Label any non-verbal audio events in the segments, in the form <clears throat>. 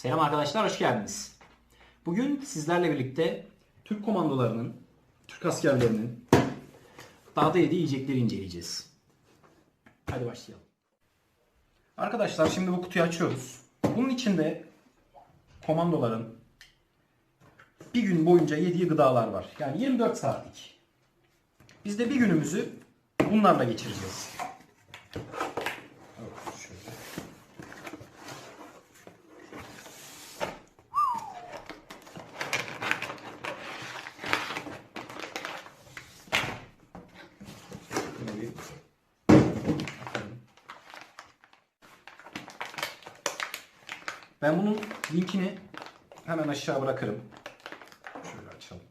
Selam arkadaşlar, hoş geldiniz. Bugün sizlerle birlikte Türk komandolarının, Türk askerlerinin dağda yediği yiyecekleri inceleyeceğiz. Hadi başlayalım. Arkadaşlar şimdi bu kutuyu açıyoruz. Bunun içinde komandoların bir gün boyunca yediği gıdalar var. Yani 24 saatlik. Biz de bir günümüzü bunlarla geçireceğiz. Evet, şöyle. Bunu bir atalım. Ben bunun linkini hemen aşağı bırakırım. Şöyle açalım.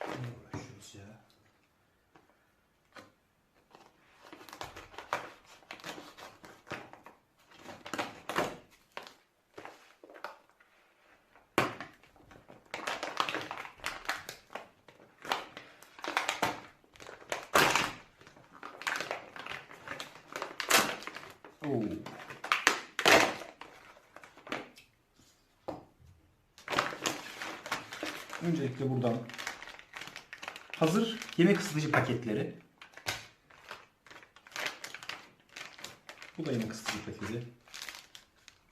Ne uğraşıyoruz ya? Oo. Öncelikle buradan hazır yemek ısıtıcı paketleri. Bu da yemek ısıtıcı paketi.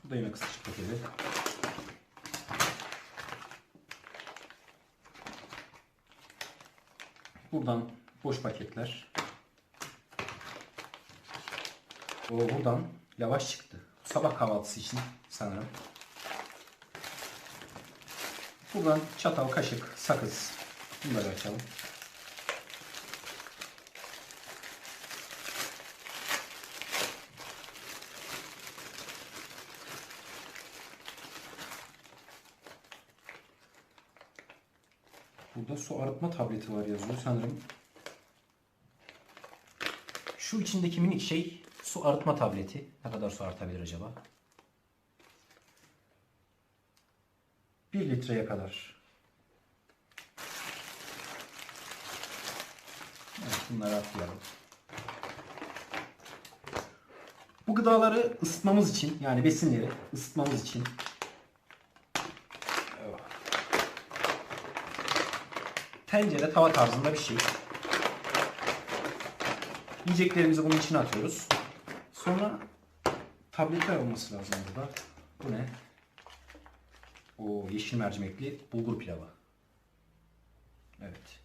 Bu da yemek ısıtıcı paketi. Buradan boş paketler. O buradan lavaş çıktı. Sabah kahvaltısı için sanırım. Buradan çatal, kaşık, sakız. Bunları açalım. Burada su arıtma tableti var yazıyor sanırım. Şu içindeki minik şey su arıtma tableti. Ne kadar su arıtabilir acaba? Litreye kadar. Evet, bunları atlayalım. Bu gıdaları ısıtmamız için yani besinleri ısıtmamız için tencere tava tarzında bir şey. Yiyeceklerimizi bunun içine atıyoruz. Sonra tabletler olması lazım burada. Bu ne? O yeşil mercimekli bulgur pilavı. Evet.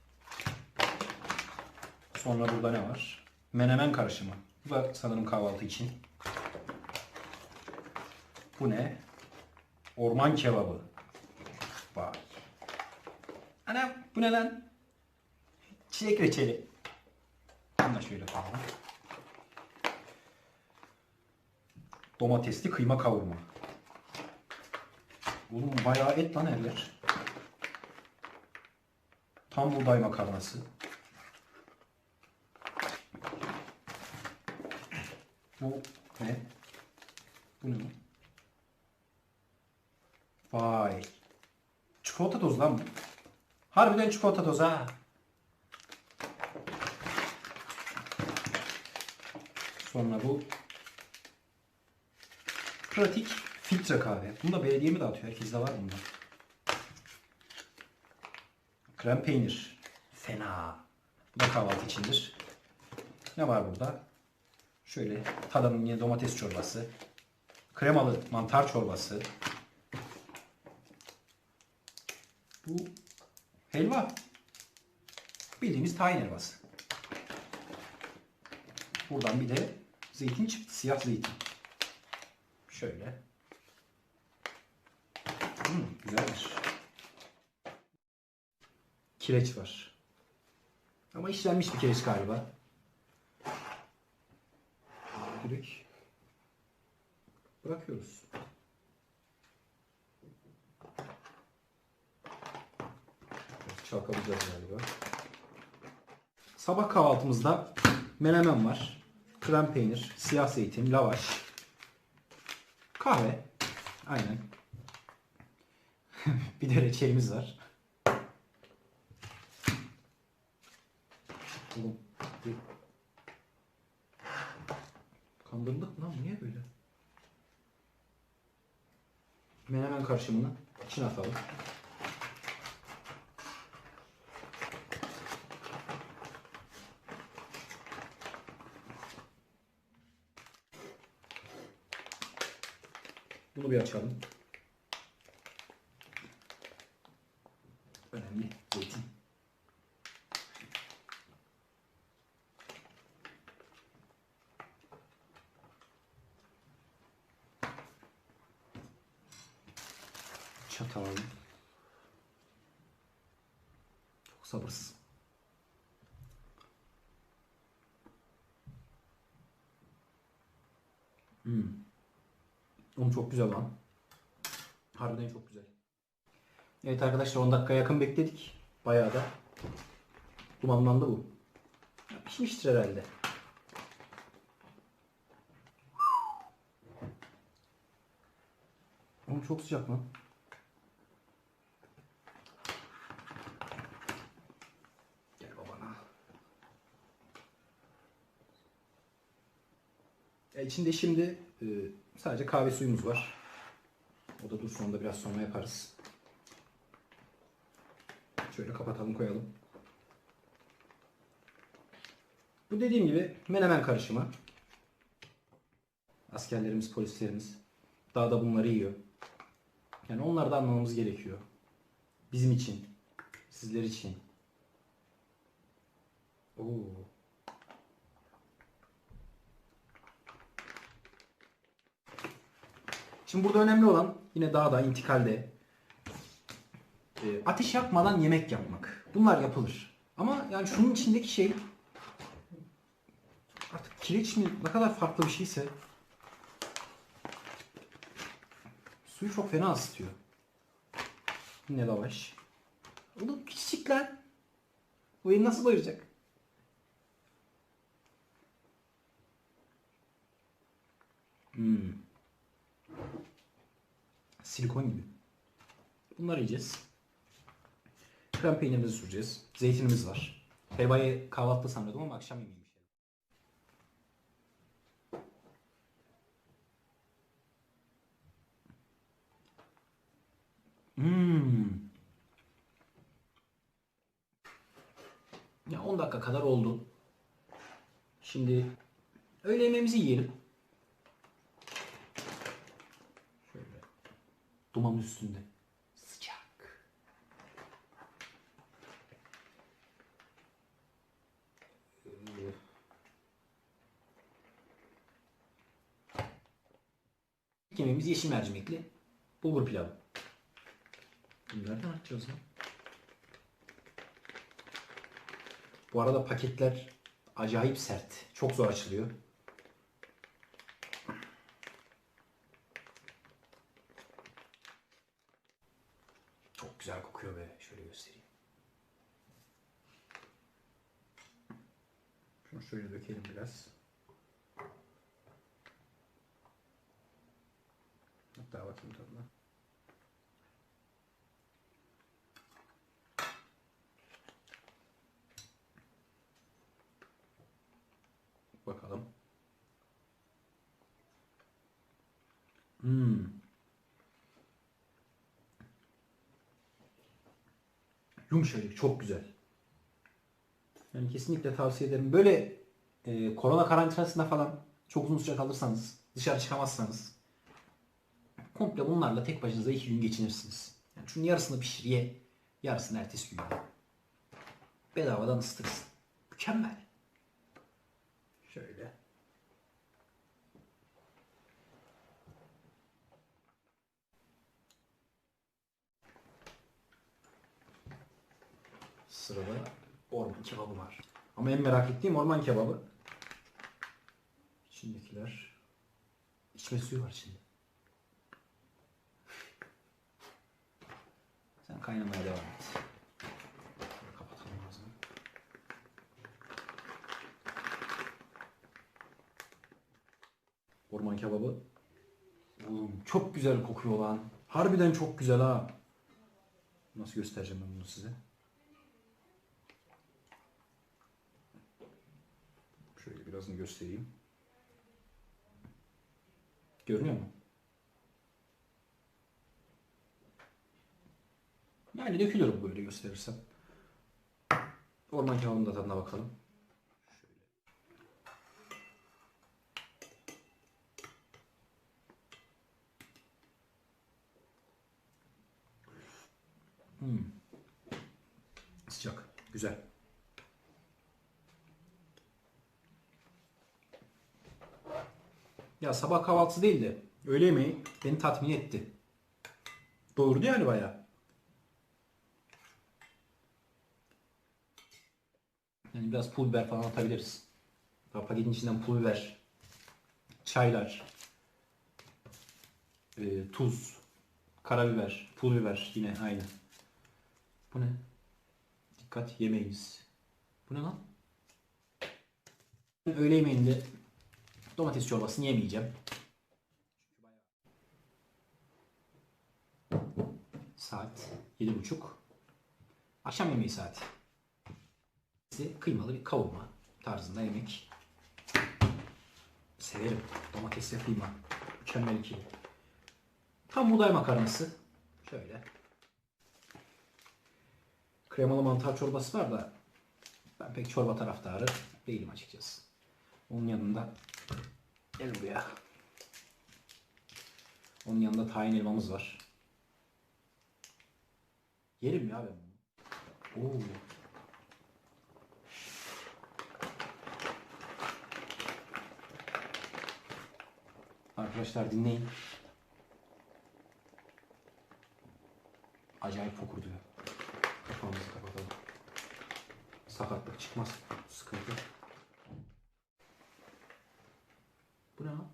Sonra burada ne var? Menemen karışımı. Bu da sanırım kahvaltı için. Bu ne? Orman kebabı. Vay. Ana bu ne lan? Çilek reçeli. Bunu da şöyle koyalım. Domatesli kıyma kavurma. Oğlum bayağı et lan eller. Tam buğday makarnası. Bu ne? Bu ne? Vay. Çikolata tozu lan bu. Harbiden çikolata tozu ha. Sonra bu pratik filtre kahve. Bunu da belediye mi dağıtıyor? Herkeste var bunda. Krem peynir. Fena. Bu kahvaltı içindir. Ne var burada? Şöyle tadanın yine domates çorbası. Kremalı mantar çorbası. Bu helva. Bildiğimiz tahin helvası. Buradan bir de zeytin çıktı. Siyah zeytin. Şöyle. <clears throat> Güzelmiş. Kireç var. Ama işlenmiş bir kireç galiba. Direkt bırakıyoruz. Çalkalayacağız galiba. Sabah kahvaltımızda menemen var. Krem peynir, siyah zeytin, lavaş, kahve. Aynen. <laughs> bir de reçelimiz var. Oğlum, Kandırıldık lan niye böyle? menemen karışımını içine atalım. Bunu bir açalım. Önemli. Zeytin. Çatal. Çok sabırsız. Hmm. Oğlum çok güzel lan. Harbiden çok güzel. Evet arkadaşlar 10 dakika yakın bekledik. Bayağı da dumanlandı bu. Pişmiştir herhalde. Oğlum çok sıcak lan. Gel babana. Ya içinde şimdi e, sadece kahve suyumuz var. O da dursun onu da biraz sonra yaparız. Şöyle kapatalım koyalım. Bu dediğim gibi menemen karışımı. Askerlerimiz, polislerimiz dağda bunları yiyor. Yani onları da anlamamız gerekiyor. Bizim için, sizler için. Oo. Şimdi burada önemli olan yine dağda, intikalde e, ateş yakmadan yemek yapmak. Bunlar yapılır. Ama yani şunun içindeki şey artık kireç mi ne kadar farklı bir şeyse suyu çok fena ısıtıyor. Yine lavaş. Oğlum küçücük lan. Bu beni nasıl doyuracak? Hmm. Silikon gibi. Bunları yiyeceğiz. Krem peynirimizi süreceğiz. Zeytinimiz var. Helvayı kahvaltıda sanıyordum ama akşam yemeğiymiş. Hmm. Ya 10 dakika kadar oldu. Şimdi öğle yemeğimizi yiyelim. Şöyle. Dumanın üstünde. Sıcak. İlk yemeğimiz yeşil mercimekli bulgur pilavı. Bunu nereden açacağız lan? Bu arada paketler acayip sert. Çok zor açılıyor. Çok güzel kokuyor be. Şöyle göstereyim. Şunu şöyle dökelim biraz. Hatta bakayım tadına. Bakalım. Hmm. Yumuşacık, çok güzel. Yani kesinlikle tavsiye ederim. Böyle e, korona karantinasında falan çok uzun süre kalırsanız, dışarı çıkamazsanız komple bunlarla tek başınıza iki gün geçinirsiniz. Yani şunun yarısını pişir ye, yarısını ertesi gün ye. Bedavadan ısıtırsın. Mükemmel. Şöyle. Sırada orman kebabı var. Ama en merak ettiğim orman kebabı. İçindekiler. İçme suyu var içinde. <laughs> Sen kaynamaya devam et. Kapatalım ağzını. Orman kebabı. Oğlum çok güzel kokuyor lan. Harbiden çok güzel ha. Nasıl göstereceğim ben bunu size? Şöyle birazını göstereyim. Görünüyor mu? Yani dökülür böyle gösterirsem. Orman kebabının da tadına bakalım. Hmm. Sıcak. Güzel. Ya sabah kahvaltısı değil de öğle yemeği beni tatmin etti. Doyurdu yani bayağı. Yani biraz pul biber falan atabiliriz. Paketin içinden pul biber, çaylar, e, tuz, karabiber, pul biber yine aynı. Bu ne? Dikkat yemeğimiz. Bu ne lan? Öğle yemeğinde domates çorbasını yemeyeceğim. Saat 7.30. Akşam yemeği saati. Kıymalı bir kavurma tarzında yemek. Severim. Domatesle kıyma. Mükemmel ikili. Tam buğday makarnası. Şöyle. Kremalı mantar çorbası var da ben pek çorba taraftarı değilim açıkçası. Onun yanında gel buraya. Onun yanında tahin elmamız var. Yerim ya ben bunu. Oo. Arkadaşlar dinleyin. Acayip fokur diyor. Kafamızı kapatalım. Sakatlık çıkmaz. Sıkıntı. Bu ne lan?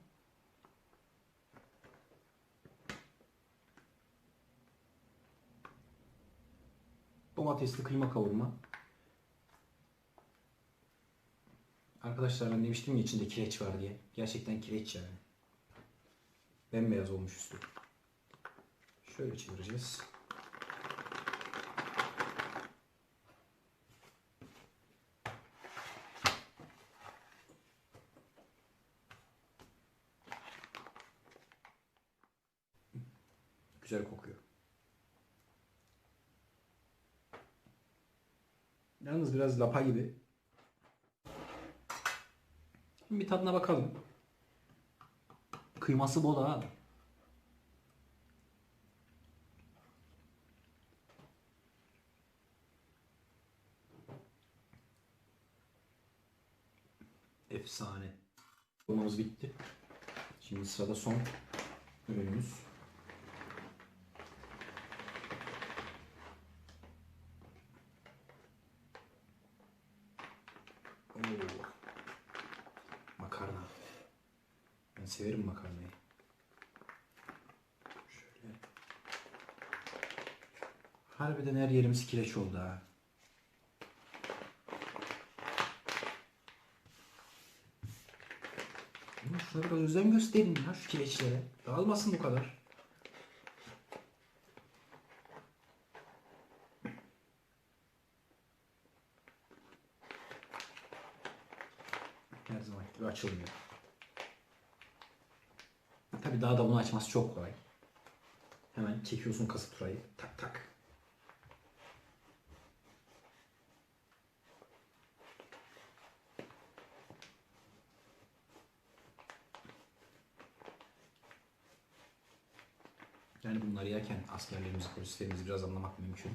Domatesli kıyma kavurma. Arkadaşlar ben demiştim ya içinde kireç var diye. Gerçekten kireç yani. Bembeyaz olmuş üstü. Şöyle çevireceğiz. Güzel kokuyor. Yalnız biraz lapa gibi. Bir tadına bakalım. Kıyması bol ha. Efsane. Olmamız bitti. Şimdi sırada son ürünümüz. Oo. Makarna. Ben severim makarnayı. Şöyle. Harbiden her yerimiz kireç oldu ha. Şuna biraz özen gösterin ya şu kireçlere. Dağılmasın bu kadar. Her zaman gibi açılmıyor. Tabii daha da bunu açması çok kolay. Hemen çekiyorsun kasıturayı. Tak tak. Yani bunları yerken askerlerimizi, polislerimizi biraz anlamak mümkün.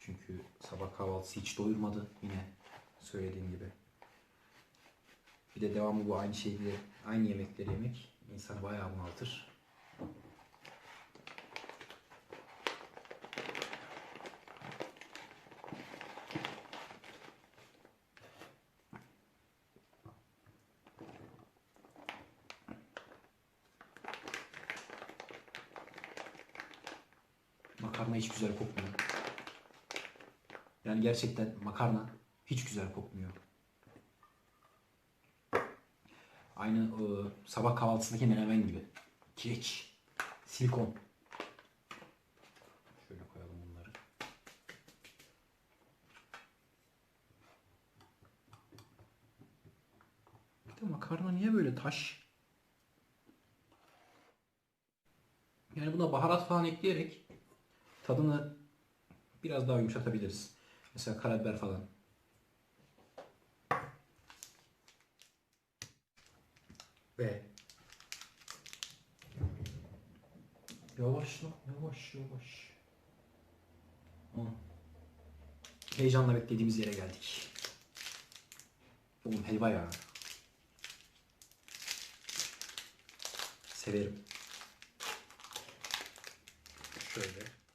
Çünkü sabah kahvaltısı hiç doyurmadı yine söylediğim gibi. Bir de devamlı bu aynı şeyleri, aynı yemekleri yemek insanı bayağı bunaltır. Makarna hiç güzel kokmuyor. Yani gerçekten makarna hiç güzel kokmuyor. Aynı e, sabah kahvaltısındaki menemen gibi. Kireç. Silikon. Şöyle koyalım bunları. Bir de makarna niye böyle taş? Yani buna baharat falan ekleyerek tadını biraz daha yumuşatabiliriz. Mesela karabiber falan. Ve yavaş yavaş yavaş. Hı. Heyecanla beklediğimiz yere geldik. Oğlum helva ya. Severim. Şöyle.